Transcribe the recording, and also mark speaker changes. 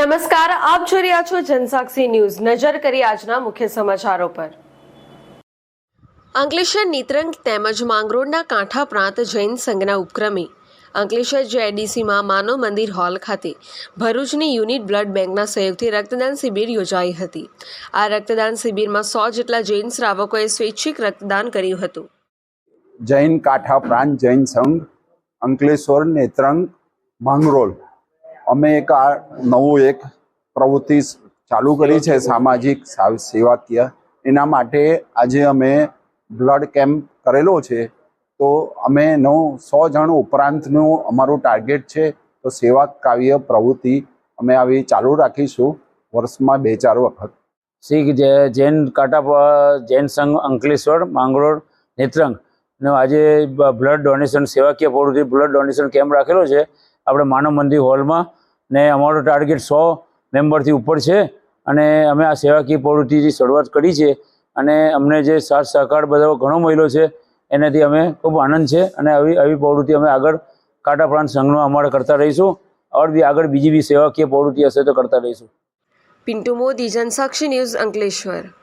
Speaker 1: નમસ્કાર, આપ જોઈ રહ્યા છો જનસાક્ષી ન્યૂઝ. નજર કરી આજના મુખ્ય સમાચારો પર. અંકલેશ્વર નીતરંગ તેમજ માંગરોળના કાંઠા પ્રાંત જૈન સંઘના ઉપક્રમે અંકલેશ્વર જેડીસીમાં માનવ મંદિર હોલ ખાતે ભરૂચની યુનિટ બ્લડ બેંકના સહયોગથી રક્તદાન શિબિર યોજાઈ હતી. આ રક્તદાન શિબિરમાં સો જેટલા જૈન શ્રાવકોએ સ્વૈચ્છિક રક્તદાન કર્યું હતું.
Speaker 2: જૈન કાંઠા પ્રાંત જૈન સંઘ, અંકલેશ્વર, નેત્રંગ, માંગરોળ. અમે એક આ નવું એક પ્રવૃત્તિ ચાલુ કરી છે, સામાજિક સાવ- સેવાકીય. એના માટે આજે અમે બ્લડ કેમ્પ કરેલો છે. તો અમે નવ, સો જણ ઉપરાંતનું અમારું ટાર્ગેટ છે, તો સેવા કાવ્ય પ્રવૃત્તિ અમે આવી ચાલુ રાખીશું વર્ષમાં બે, ચાર વખત.
Speaker 3: શીખ જે, જૈન કાંટા જૈન સંઘ, અંકલેશ્વર, માંગરોળ, નેત્રંગ. ને આજે બ્લડ ડોનેશન, સેવાકીય પ્રવૃત્તિ બ્લડ ડોનેશન કેમ્પ રાખેલો છે. આપણે માનવ મંદિર હોલમાં ને અમારો ટાર્ગેટ સો મેમ્બરથી ઉપર છે. અને અમે આ સેવાકીય પ્રવૃત્તિથી શરૂઆત કરી છે. અને અમને જે સાથ સહકાર બધો ઘણો મળ્યો છે, એનાથી અમે ખૂબ આનંદ છે. અને આવી આવી પ્રવૃત્તિ અમે આગળ કાંટા પ્રાંત સંઘનો અમારે કરતા રહીશું. ઓર બી આગળ બીજી બી સેવાકીય પ્રવૃત્તિ હશે તો કરતા રહીશું.
Speaker 1: પિન્ટુ મોદી, જનસાક્ષી ન્યૂઝ અંકલેશ્વર.